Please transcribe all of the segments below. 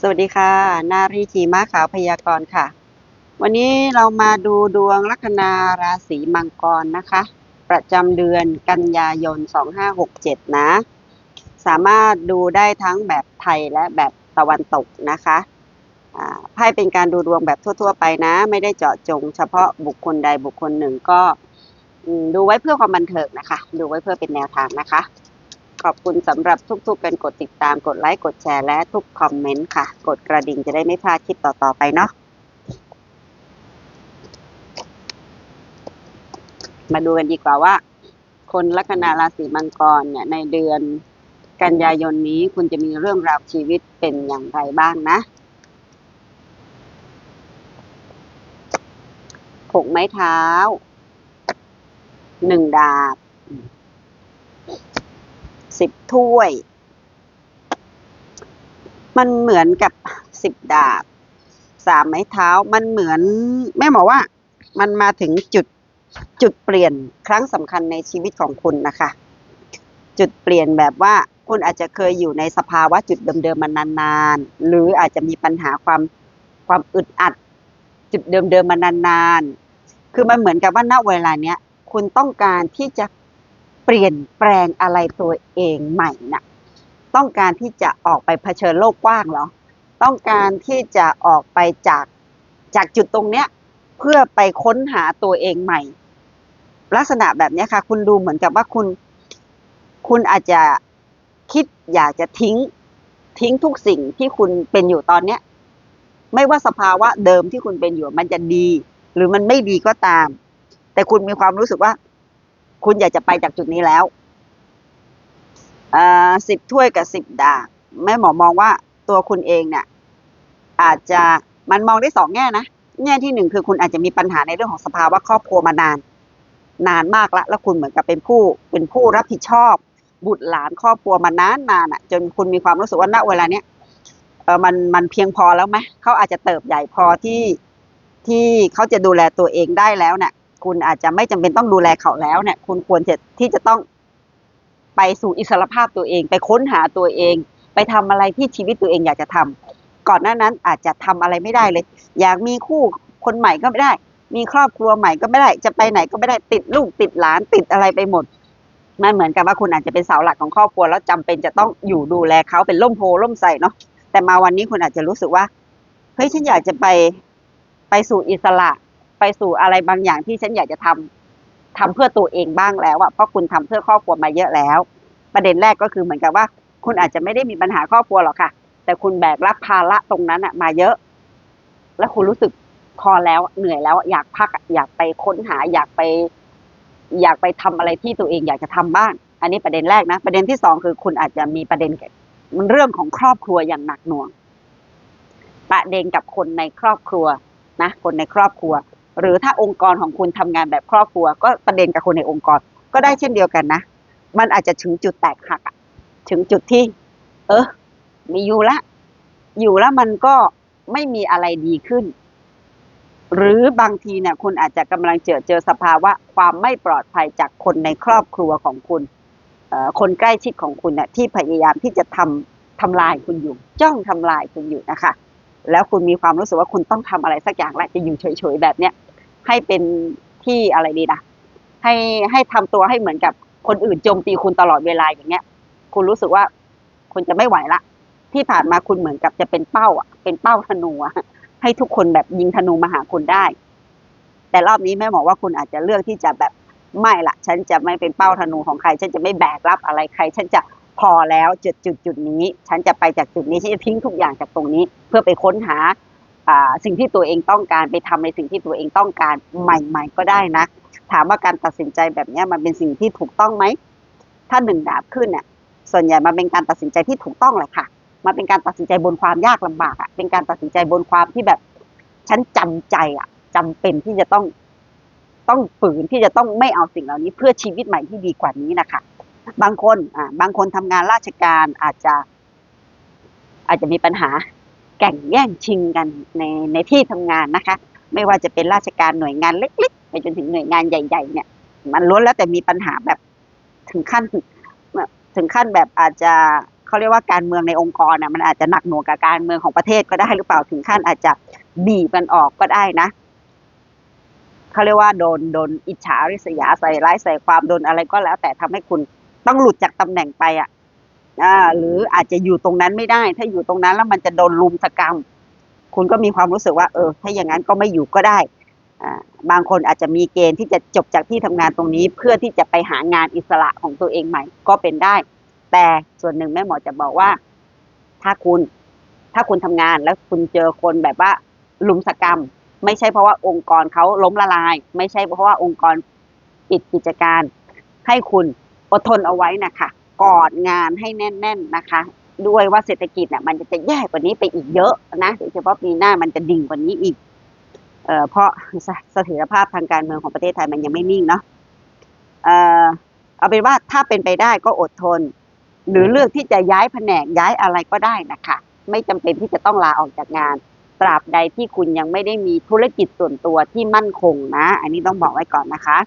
สวัสดีค่ะ นารีขีม้าขาวพยากรณ์ค่ะ วันนี้เรามาดูดวงลัคนาราศีมังกรนะคะ ประจำเดือนกันยายน 2567 นะ สามารถดูได้ทั้งแบบไทยและแบบตะวันตกนะคะอ่าไพ่เป็นการดูดวงแบบทั่ว ๆ ไปนะ ไม่ได้เจาะจง เฉพาะบุคคลใดบุคคลหนึ่งก็ดูไว้เพื่อความบันเทิงนะคะ ดูไว้เพื่อเป็นแนวทางนะคะ ขอบคุณสำหรับทุกๆ การกดติดตามกดไลค์กดแชร์และทุกคอมเมนต์ค่ะ กดกระดิ่งจะได้ไม่พลาดคลิปต่อๆไปเนาะมาดูกันดีกว่าว่า คนลัคนาราศีมังกรเนี่ยในเดือนกันยายนนี้คุณจะมีเรื่องราวชีวิตเป็นอย่างไรบ้างนะหกไม้เท้าหนึ่งดาบ สิบถ้วย มันเหมือนกับสิบดาบสามไม้เท้า มันเหมือนแม่หมอว่า มันมาถึงจุดจุดเปลี่ยนครั้งสำคัญในชีวิตของคุณนะคะ จุดเปลี่ยนแบบว่าคุณอาจจะเคยอยู่ในสภาวะจุดเดิมๆมานานๆ หรืออาจจะมีปัญหาความความอึดอัด จุดเดิมๆมานานๆ คือมันเหมือนกับว่าณเวลาเนี้ย คุณต้องการที่จะ เปลี่ยนแปลงอะไรตัวเองใหม่น่ะต้องการที่จะออกไปเผชิญโลกกว้างเหรอ ต้องการที่จะออกไปจากจากจุดตรงเนี้ยเพื่อไปค้นหาตัวเองใหม่ ลักษณะแบบนี้ค่ะ คุณดูเหมือนกับว่าคุณ คุณอาจจะคิดอยากจะทิ้ง ทิ้งทุกสิ่งที่คุณเป็นอยู่ตอนเนี้ย ไม่ว่าสภาวะเดิมที่คุณเป็นอยู่มันจะดี หรือมันไม่ดีก็ตาม แต่คุณมีความรู้สึกว่า คุณอยากจะไปจากจุดนี้แล้วสิบถ้วยกับสิบดาบแม่หมอมองว่าตัวคุณเองเนี่ยอาจจะมันมองได้สองแง่นะแง่ที่หนึ่งคือคุณอาจจะมีปัญหาในเรื่องของสภาวะครอบครัวมานาน นานมากแล้วแล้วคุณเหมือนกับเป็นผู้เป็นผู้รับผิดชอบ บุตรหลานครอบครัวมานานนานอะ จนคุณมีความรู้สึกว่าณเวลาเนี้ยเออมันมันเพียงพอแล้วไหมเขาอาจจะเติบใหญ่พอที่ที่เขาจะดูแลตัวเองได้แล้วเนี่ย คุณอาจจะไม่จำเป็นต้องดูแลเขาแล้วเนี่ย คุณควรจะที่จะต้องไปสู่อิสรภาพตัวเอง ไปค้นหาตัวเอง ไปทำอะไรที่ชีวิตตัวเองอยากจะทำก่อนหน้านั้นอาจจะทำอะไรไม่ได้เลย อยากมีคู่คนใหม่ก็ไม่ได้ มีครอบครัวใหม่ก็ไม่ได้ จะไปไหนก็ไม่ได้ติดลูกติดหลานติดอะไรไปหมดมันเหมือนกับว่าคุณอาจจะเป็นเสาหลักของครอบครัวแล้วจำเป็นจะต้องอยู่ดูแลเขาเป็นล่มโพล่มใสเนาะแต่มาวันนี้คุณอาจจะรู้สึกว่าเฮ้ยฉันอยากจะไปไปสู่อิสระ ไปสู่อะไรบางอย่างที่ฉันอยากจะทำทำเพื่อตัวเองบ้างแล้วอะเพราะคุณทำเพื่อครอบครัวมาเยอะแล้ว ประเด็นแรกก็คือเหมือนกับว่า คุณอาจจะไม่ได้มีปัญหาครอบครัวหรอกค่ะ แต่คุณแบกรับภาระตรงนั้นอะมาเยอะ แล้วคุณรู้สึกพอแล้วเหนื่อยแล้วอยากพักอยากไปค้นหาอยากไป อยากไปทำอะไรที่ตัวเองอยากจะทำบ้าง อันนี้ประเด็นแรกนะ ประเด็นที่สองคือคุณอาจจะมีประเด็นมันเรื่องของครอบครัวอย่างหนักหน่วง ประเด็นกับคนในครอบครัวนะ คนในครอบครัว หรือถ้าองค์กรของคุณทำงานแบบครอบครัว ก็ประเด็นกับคนในองค์กร ก็ได้เช่นเดียวกันนะ มันอาจจะถึงจุดแตกหักถึงจุดที่ เออมีอยู่ละ อยู่แล้วมันก็ไม่มีอะไรดีขึ้น หรือบางทีเนี่ยคุณอาจจะกำลังเจอเจอสภาวะความไม่ปลอดภัยจากคนในครอบครัวของคุณคนใกล้ชิดของคุณเนี่ยที่พยายามที่จะทำทำลายคุณอยู่ จ้องทำลายคุณอยู่นะคะ แล้วคุณมีความรู้สึกว่าคุณต้องทำอะไรสักอย่างและจะอยู่เฉยๆแบบเนี้ย ให้เป็นที่อะไรดีนะให้ให้ทำตัวให้เหมือนกับคนอื่นโจมตีคุณตลอดเวลาอย่างเงี้ย คุณรู้สึกว่าคุณจะไม่ไหวละ ที่ผ่านมาคุณเหมือนกับจะเป็นเป้าอะ เป็นเป้าธนูอะให้ทุกคนแบบยิงธนูมาหาคุณได้ แต่รอบนี้แม่บอกว่าคุณอาจจะเลือกที่จะแบบไม่ละฉันจะไม่เป็นเป้าธนูของใคร ฉันจะไม่แบกรับอะไรใคร ฉันจะพอแล้วจุดจุดจุดนี้ ฉันจะไปจากจุดนี้ฉันจะทิ้งทุกอย่างจากตรงนี้ เพื่อไปค้นหา สิ่งที่ตัวเองต้องการไปทำในสิ่งที่ตัวเองต้องการใหม่ ๆ ก็ได้นะ ถามว่าการตัดสินใจแบบนี้มันเป็นสิ่งที่ถูกต้องไหม ถ้าหนึ่งดาบขึ้นเนี่ยส่วนใหญ่มันเป็นการตัดสินใจที่ถูกต้องแหละค่ะมันเป็นการตัดสินใจบนความยากลำบากอะเป็นการตัดสินใจบนความที่แบบฉันจำใจอะจำเป็นที่จะต้องต้องฝืนที่จะต้องไม่เอาสิ่งเหล่านี้ เพื่อชีวิตใหม่ที่ดีกว่านี้นะคะบางคนอ่าบางคนทำงานราชการอาจจะ อาจจะมีปัญหา แข่งแย่งชิงกันในในที่ทำงานนะคะ ไม่ว่าจะเป็นราชการหน่วยงานเล็กๆ ไปจนถึงหน่วยงานใหญ่ ๆ เนี่ย มันล้วนแล้วแต่มีปัญหาแบบถึงขั้นถึงขั้นแบบอาจจะเขาเรียกว่าการเมืองในองค์กรน่ะมันอาจจะหนักหน่วงกับการเมืองของประเทศก็ได้หรือเปล่าถึงขั้นอาจจะบีบมันออกก็ได้นะเขาเรียกว่าโดนโดนอิจฉาริษยาใส่ร้ายใส่ความโดนอะไรก็แล้ว แต่ทำให้คุณต้องหลุดจากตำแหน่งไปอะอ่า หรืออาจจะอยู่ตรงนั้นไม่ได้ ถ้าอยู่ตรงนั้นแล้วมันจะโดนลุมสกรรม คุณก็มีความรู้สึกว่า เออ ถ้าอย่างนั้นก็ไม่อยู่ก็ได้บางคนอาจจะมีเกณฑ์ที่จะจบจากที่ทำงานตรงนี้ เพื่อที่จะไปหางานอิสระของตัวเองใหม่ ก็เป็นได้ แต่ส่วนหนึ่งแม่หมอจะบอกว่า ถ้าคุณ ถ้าคุณทำงานแล้วคุณเจอคนแบบว่าลุมสกรรม ไม่ใช่เพราะว่าองค์กรเขาล้มละลาย ไม่ใช่เพราะว่าองค์กรปิดกิจการ ให้คุณอดทนเอาไว้นะคะ กอดงานให้แน่น ๆนะคะ ด้วยว่าเศรษฐกิจเนี่ยมันจะแย่กว่านี้ไปอีกเยอะนะโดยเฉพาะปีหน้ามันจะดิ่งกว่านี้อีกเอ่อเพราะสเสถียรภาพทางการเมืองของประเทศไทยมันยังไม่นิ่งเนาะเอ่อเอาเป็นว่าถ้าเป็นไปได้ก็อดทน หรือเลือกที่จะย้ายแผนกย้ายอะไรก็ได้นะคะ ไม่จำเป็นที่จะต้องลาออกจากงาน ตราบใดที่คุณยังไม่ได้มีธุรกิจส่วนตัวที่มั่นคงนะ อันนี้ต้องบอกไว้ก่อนนะคะ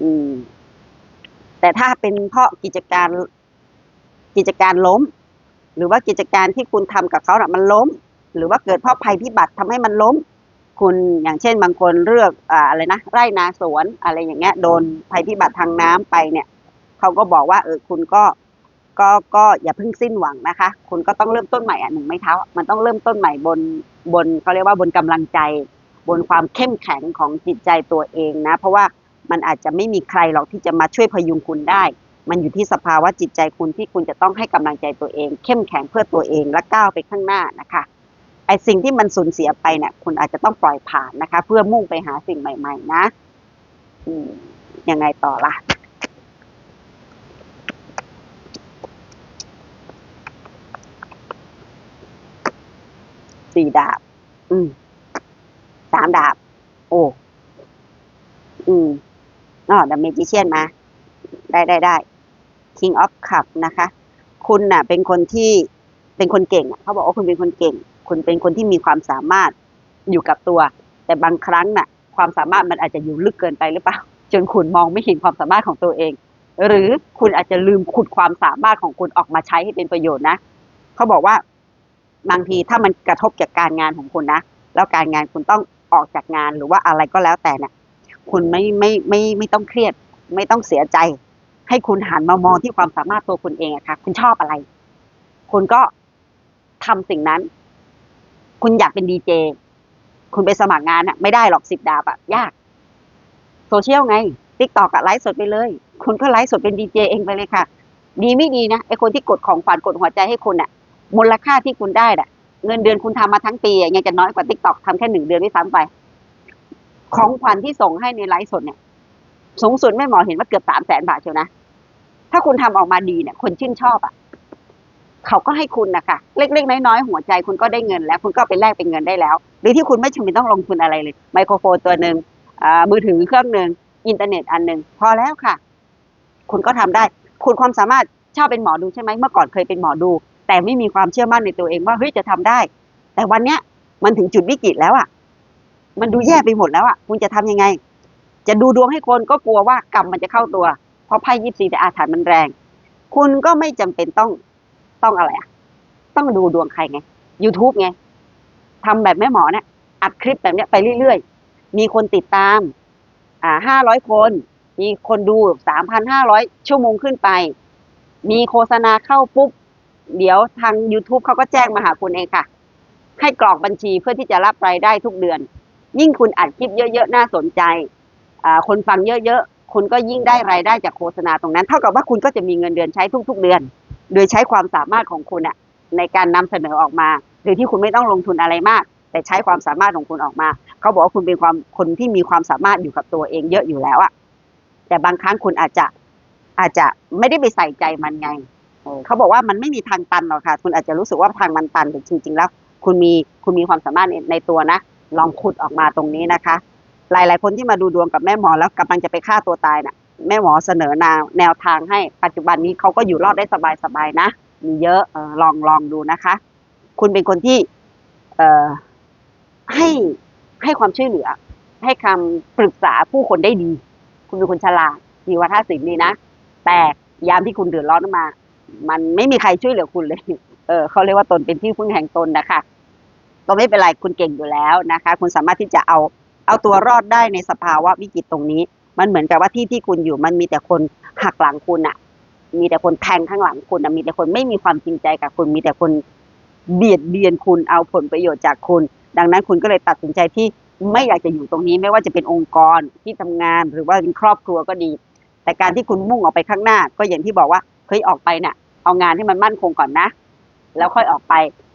อืม แต่ถ้าเป็นเพราะกิจการกิจการล้ม หรือว่ากิจการที่คุณทำกับเขาน่ะมันล้ม หรือว่าเกิดเพราะภัยพิบัติทำให้มันล้ม คุณอย่างเช่น บางคนเลือกอ่าอะไรนะไร่นาสวนอะไรอย่างเงี้ยโดนภัยพิบัติทางน้ำไปเนี่ยเขาก็บอกว่าเออคุณก็ก็ก็อย่าเพิ่งสิ้นหวังนะคะ คุณก็ต้องเริ่มต้นใหม่อะหนึ่งไม้เท้า มันต้องเริ่มต้นใหม่บนบนเขาเรียกว่าบนกำลังใจ บนความเข้มแข็งของจิตใจตัวเองนะ เพราะว่า มันอาจจะไม่มีใครหรอกที่จะมาช่วยพยุงคุณได้ มันอยู่ที่สภาวะจิตใจคุณที่คุณจะต้องให้กำลังใจตัวเอง เข้มแข็งเพื่อตัวเองและก้าวไปข้างหน้านะคะไอสิ่งที่มันสูญเสียไปเนี่ยคุณอาจจะต้องปล่อยผ่านนะคะ เพื่อมุ่งไปหาสิ่งใหม่ ๆ นะยังไงต่อล่ะสี่ดาบ อืมสามดาบ โอ้ อืม อ๋อดัมเมจิเชียนมา ได้ได้ได้ King of Cup นะคะ คุณน่ะเป็นคนที่เป็นคนเก่งเขาบอกว่าคุณเป็นคนเก่ง คุณเป็นคนที่มีความสามารถอยู่กับตัว แต่บางครั้งน่ะ ความสามารถมันอาจจะอยู่ลึกเกินไปหรือเปล่า จนคุณมองไม่เห็นความสามารถของตัวเอง หรือคุณอาจจะลืมขุดความสามารถของคุณออกมาใช้ให้เป็นประโยชน์นะเขาบอกว่าบางทีถ้ามันกระทบจากการงานของคุณนะ แล้วการงานคุณต้องออกจากงานหรือว่าอะไรก็แล้วแต่เนี่ย คุณไม่ไม่ไม่ไม่ต้องเครียด ไม่ต้องเสียใจ ให้คุณหันมามองที่ความสามารถตัวคุณเองอะค่ะ คุณชอบอะไร คุณก็ทำสิ่งนั้น คุณอยากเป็นดีเจ คุณไปสมัครงานอะไม่ได้หรอกสิบดาบอะยาก โซเชียลไงติ๊กตอกอะไลฟ์สดไปเลย คุณก็ไลฟ์สดเป็นดีเจเองไปเลยค่ะ ดีไม่ดีนะไอคนที่กดของฝันกดหัวใจให้คุณอะมูลค่าที่คุณได้อะเงินเดือนคุณทำมาทั้งปีอะยังจะน้อยกว่าติ๊กตอกทำแค่หนึ่งเดือนด้วยซ้ำไป ของขวัญที่ส่งให้ในไลฟ์สดเนี่ย สูงสุดแม่หมอเห็นว่าเกือบสามแสนบาทเชียวนะ ถ้าคุณทำออกมาดีเนี่ย คนชื่นชอบอะ่ะ เขาก็ให้คุณนะคะเล็กๆน้อยๆหัวใจคุณก็ได้เงินแล้ว คุณก็ไปแลกเป็นเงินได้แล้ว หรือที่คุณไม่จำเป็นต้องลงทุนอะไรเลย ไมโครโฟนตัวหนึ่งอ่ามือถือเครื่องหนึ่งอินเทอร์เน็ตอันหนึ่งพอแล้วค่ะ คุณก็ทำได้ คุณความสามารถชอบเป็นหมอดูใช่ไหมเมื่อก่อนเคยเป็นหมอดู แต่ไม่มีความเชื่อมั่นในตัวเองว่าเฮ้ยจะทำได้ แต่วันเนี้ยมันถึงจุดวิกฤตแล้วอะ่ะ มันดูแย่ไปหมดแล้วอะ่ะคุณจะทำยังไง จะดูดวงให้คนก็กลัวว่ากรรมมันจะเข้าตัว เพราะไพ่ยิปซีแต่อาถรรพ์มันแรง คุณก็ไม่จำเป็นต้องต้องอะไรอะต้องดูดวงใครไง YouTube ไงทำแบบแม่หมอเนี่ยอัดคลิปแบบเนี้ยไปเรื่อยๆ มีคนติดตาม อ่าห้าร้อยคน มีคนดูสามพันห้าร้อยชั่วโมงขึ้นไป มีโฆษณาเข้าปุ๊บ เดี๋ยวทาง YouTube เขาก็แจ้งมาหาคุณเองค่ะ ให้กรอกบัญชีเพื่อที่จะรับรายได้ทุกเดือน ยิ่งคุณอัดคลิปเยอะๆน่าสนใจอ่าคนฟังเยอะๆคุณก็ยิ่งได้รายได้จากโฆษณาตรงนั้น เท่ากับว่าคุณก็จะมีเงินเดือนใช้ทุก ๆ เดือน โดยใช้ความสามารถของคุณอะในการนำเสนอออกมาโดยที่คุณไม่ต้องลงทุนอะไรมาก แต่ใช้ความสามารถของคุณออกมา เขาบอกว่าคุณเป็นความคนที่มีความสามารถอยู่กับตัวเองเยอะอยู่แล้วอะแต่บางครั้งคุณอาจจะอาจจะไม่ได้ไปใส่ใจมันไงเขาบอกว่ามันไม่มีทางตันหรอกค่ะ คุณอาจจะรู้สึกว่าทางมันตันแต่จริงๆแล้ว คุณมีคุณมีความสามารถในตัวนะ ลองขุดออกมาตรงนี้นะคะ หลาย ๆ คนที่มาดูดวงกับแม่หมอแล้วกำลังจะไปฆ่าตัวตายน่ะ แม่หมอเสนอแนวแนวทางให้ปัจจุบันนี้เขาก็อยู่รอดได้สบายๆนะ มีเยอะออลองลองดูนะคะ คุณเป็นคนที่เออให้ให้ความช่วยเหลือ ให้คำปรึกษาผู้คนได้ดี คุณเป็นคนฉลาดมีวัฒนศิลป์ดีนะ แต่ยามที่คุณเดือดร้อนมา มันไม่มีใครช่วยเหลือคุณเลย เออเขาเรียกว่าตนเป็นที่พึ่งแห่งตนนะคะ ก็ไม่เป็นไรคุณเก่งอยู่แล้วนะคะ คุณสามารถที่จะเอาเอาตัวรอดได้ในสภาวะวิกฤตตรงนี้ มันเหมือนกับว่าที่ที่คุณอยู่มันมีแต่คนหักหลังคุณอะมีแต่คนแทงข้างหลังคุณอะมีแต่คนไม่มีความจริงใจกับคุณ มีแต่คนเบียดเบียนคุณเอาผลประโยชน์จากคุณ ดังนั้นคุณก็เลยตัดสินใจที่ไม่อยากจะอยู่ตรงนี้ไม่ว่าจะเป็นองค์กรที่ทำงานหรือว่าเป็นครอบครัวก็ดี แต่การที่คุณมุ่งออกไปข้างหน้า ก็อย่างที่บอกว่าเคยออกไปเนี่ยเอางานให้มันมั่นคงก่อนนะ แล้วค่อยออกไป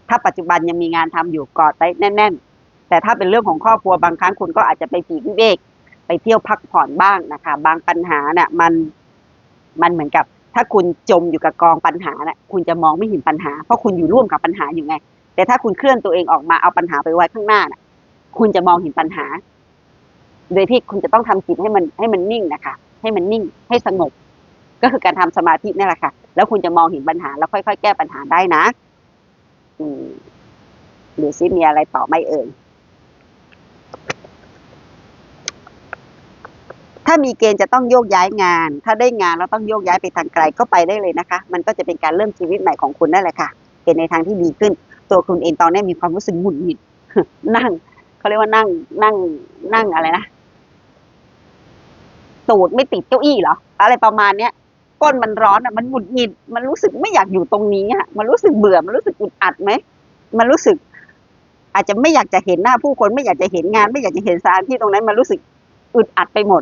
ถ้าปัจจุบันยังมีงานทำอยู่กอดไว้แน่น ๆ แต่ถ้าเป็นเรื่องของครอบครัวบางครั้งคุณก็อาจจะไปปีกวิเวกไปเที่ยวพักผ่อนบ้างนะคะ บางปัญหาเนี่ยมันมันเหมือนกับ ถ้าคุณจมอยู่กับกองปัญหาเนี่ยคุณจะมองไม่เห็นปัญหา เพราะคุณอยู่ร่วมกับปัญหาอยู่ไง แต่ถ้าคุณเคลื่อนตัวเองออกมาเอาปัญหาไปไว้ข้างหน้าน่ะ คุณจะมองเห็นปัญหา โดยที่คุณจะต้องทำจิตให้มันให้มันนิ่งนะคะ ให้มันนิ่งให้สงบ ก็คือการทำสมาธินี่แหละค่ะ แล้วคุณจะมองเห็นปัญหาแล้วค่อยๆ แก้ปัญหาได้นะ อืมดูซิมีอะไรต่อไม่เอ่ย ถ้ามีเกณฑ์จะต้องโยกย้ายงาน ถ้าได้งานแล้วต้องโยกย้ายไปทางไกลก็ไปได้เลยนะคะ มันก็จะเป็นการเริ่มชีวิตใหม่ของคุณนั่นแหละค่ะ เป็นในทางที่ดีขึ้น ตัวคุณเองตอนนี้มีความรู้สึกหงุดหงิด นั่งเขาเรียกว่านั่ง นั่ง นั่งอะไรนะตูดไม่ติดเก้าอี้เหรอ อะไรประมาณเนี้ย ก้นมันร้อนอะมันหงุดหงิด มันรู้สึกไม่อยากอยู่ตรงนี้อะมันรู้สึกเบื่อมันรู้สึกอึดอัดไหมมันรู้สึก อาจจะไม่อยากจะเห็นหน้าผู้คนไม่อยากจะเห็นงาน ไม่อยากจะเห็นสถานที่ตรงนั้น มันรู้สึกอึดอัดไปหมด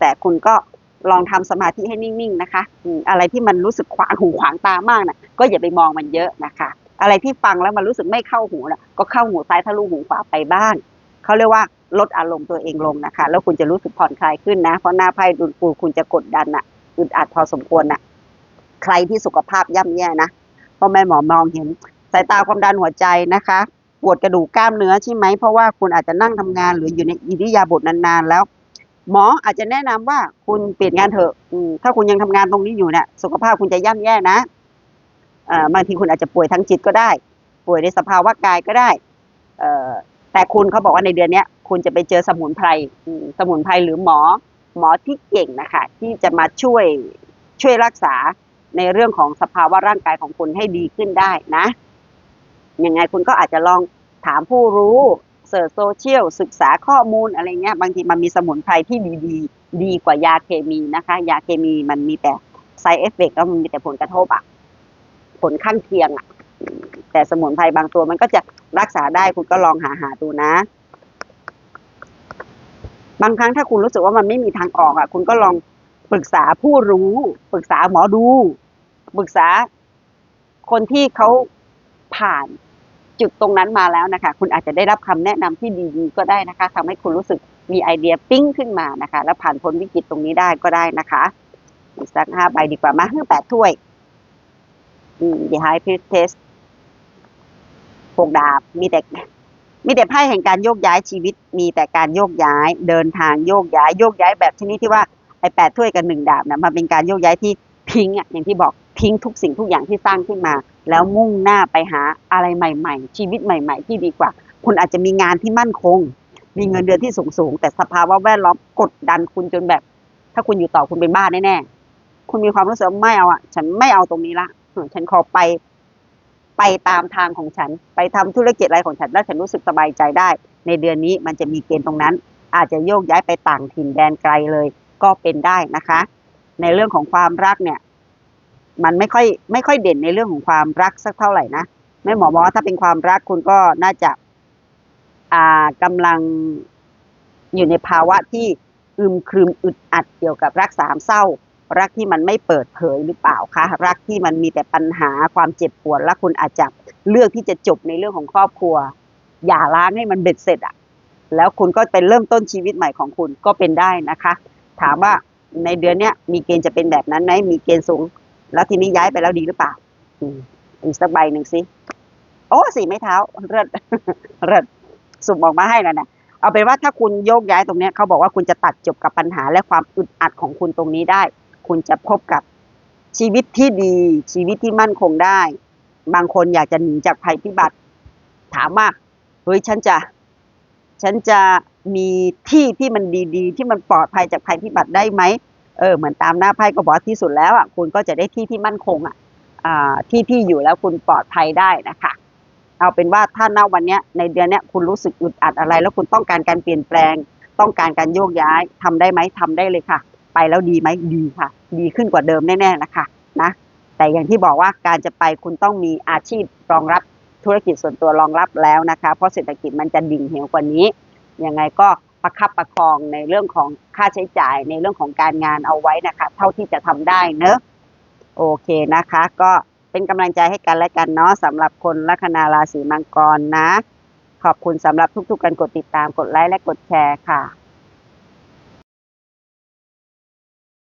แต่คุณก็ลองทำสมาธิให้นิ่งๆนะคะอะไรที่มันรู้สึกขวางหูขวางตามากน่ะ ก็อย่าไปมองมันเยอะนะคะ อะไรที่ฟังแล้วมันรู้สึกไม่เข้าหูน่ะ ก็เข้าหูซ้ายทะลุหูขวาไปบ้างเขาเรียกว่าลดอารมณ์ตัวเองลงนะคะ แล้วคุณจะรู้สึกผ่อนคลายขึ้นนะ เพราะหน้าไพ่ดุลปูคุณจะกดดันน่ะ อึดอัดพอสมควรน่ะ ใครที่สุขภาพย่ำแย่นะพ่อแม่หมอมองเห็น สายตาความดันหัวใจนะคะ ปวดกระดูกกล้ามเนื้อใช่ไหม เพราะว่าคุณอาจจะนั่งทำงานหรืออยู่ในอิริยาบถนานๆแล้ว หมออาจจะแนะนำว่าคุณเปลี่ยนงานเถอะถ้าคุณยังทำงานตรงนี้อยู่เนี่ยสุขภาพคุณจะย่ำแย่นะบางทีคุณอาจจะป่วยทั้งจิตก็ได้ ป่วยในสภาวะกายก็ได้แต่คุณเขาบอกว่าในเดือนนี้คุณจะไปเจอสมุนไพรสมุนไพรหรือหมอ หมอที่เก่งนะคะที่จะมาช่วยช่วยรักษาในเรื่องของสภาวะร่างกายของคุณให้ดีขึ้นได้นะ ยังไงคุณก็อาจจะลองถามผู้รู้เสิร์ชโซเชียลศึกษาข้อมูลอะไรเงี้ย บางทีมันมีสมุนไพรที่ดีๆดีกว่ายาเคมีนะคะ ยาเคมีมันมีแต่ side effect แล้วมันมีแต่ผลกระทบอะผลข้างเคียงอะแต่สมุนไพรบางตัวมันก็จะรักษาได้คุณก็ลองหาหาดูนะ บางครั้งถ้าคุณรู้สึกว่ามันไม่มีทางออกอะ คุณก็ลองปรึกษาผู้รู้ ปรึกษาหมอดู ปรึกษาคนที่เขาผ่านจุดตรงนั้นมาแล้วนะคะ คุณอาจจะได้รับคำแนะนำที่ดีๆก็ได้นะคะทำให้คุณรู้สึกมีไอเดียปิ้งขึ้นมานะคะ แล้วผ่านพ้นวิกฤตตรงนี้ได้ก็ได้นะคะอีกสักห้าใบดีกว่ามาห้าแปดถ้วย อืม The High Priestess หกดาบ มีแต่ มีแต่ไพ่แห่งการโยกย้ายชีวิต มีแต่การโยกย้ายเดินทางโยกย้ายโยกย้ายแบบชนิดที่ว่าไอ้แปดถ้วยกับหนึ่งดาบนะมันเป็นการโยกย้ายที่ทิ้งอะอย่างที่บอกทิ้งทุกสิ่งทุกอย่างที่สร้างขึ้นมา แล้วมุ่งหน้าไปหาอะไรใหม่ ๆ ชีวิตใหม่ ๆ ที่ดีกว่า คุณอาจจะมีงานที่มั่นคง มีเงินเดือนที่สูงๆแต่สภาวะแวดล้อมกดดันคุณจนแบบ ถ้าคุณอยู่ต่อคุณเป็นบ้าแน่ๆคุณมีความรู้สึกไม่เอาอะ ฉันไม่เอาตรงนี้ละฉันขอไป ไปตามทางของฉัน ไปทำธุรกิจอะไรของฉัน แล้วฉันรู้สึกสบายใจได้ ในเดือนนี้มันจะมีเกณฑ์ตรงนั้น อาจจะโยกย้ายไปต่างถิ่นแดนไกลเลย ก็เป็นได้นะคะ ในเรื่องของความรักเนี่ย มันไม่ค่อยไม่ค่อยเด่นในเรื่องของความรักสักเท่าไหร่นะแม่หมอบอกว่าถ้าเป็นความรักคุณก็น่าจะ อ่ากำลังอยู่ในภาวะที่อึมครึมอึดอัดเกี่ยวกับรักสามเศร้า รักที่มันไม่เปิดเผยหรือเปล่าคะรักที่มันมีแต่ปัญหาความเจ็บปวดและคุณอาจจะเลือกที่จะจบในเรื่องของครอบครัว อย่าล้างให้มันเบ็ดเสร็จอะแล้วคุณก็เป็นเริ่มต้นชีวิตใหม่ของคุณก็เป็นได้นะคะ ถามว่าในเดือนเนี้ยมีเกณฑ์จะเป็นแบบนั้นไหมมีเกณฑ์สูง แล้วทีนี้ย้ายไปแล้วดีหรือเปล่าอีกสักใบหนึ่งสิโอ้สี่ไม้เท้าเลิศเลิศสุ่มออกมาให้แล้วนะเอาเป็นว่าถ้าคุณโยกย้ายตรงเนี้ยเขาบอกว่าคุณจะตัดจบกับปัญหาและความอึดอัดของคุณตรงนี้ได้ คุณจะพบกับชีวิตที่ดี ชีวิตที่มั่นคงได้ บางคนอยากจะหนีจากภัยพิบัติ ถามว่าเฮ้ยฉันจะ ฉันจะมีที่ที่มันดีๆ ที่มันปลอดภัยจากภัยพิบัติได้ไหมเออเหมือนตามหน้าไพ่ก็บอกที่สุดแล้วอะคุณก็จะได้ที่ที่มั่นคงอะอ่าที่ที่อยู่แล้วคุณปลอดภัยได้นะคะเอาเป็นว่าถ้าณวันนี้ในเดือนนี้คุณรู้สึกอึดอัดอะไร แล้วคุณต้องการการเปลี่ยนแปลง ต้องการการโยกย้ายทำได้ไหมทำได้เลยค่ะ ไปแล้วดีไหมดีค่ะ ดีขึ้นกว่าเดิมแน่ๆนะคะนะแต่อย่างที่บอกว่าการจะไปคุณต้องมีอาชีพรองรับธุรกิจส่วนตัวรองรับแล้วนะคะ เพราะเศรษฐกิจมันจะดิ่งเหวกว่านี้ยังไงก็ประคับประคองในเรื่องของค่าใช้จ่ายในเรื่องของการงานเอาไว้นะคะ เท่าที่จะทำได้เนอะโอเคนะคะ ก็เป็นกำลังใจให้กันและกันเนาะสำหรับคนลัคนาราศีมังกรนะ ขอบคุณสำหรับทุกๆการกดติดตามกดไลค์และกดแชร์ค่ะ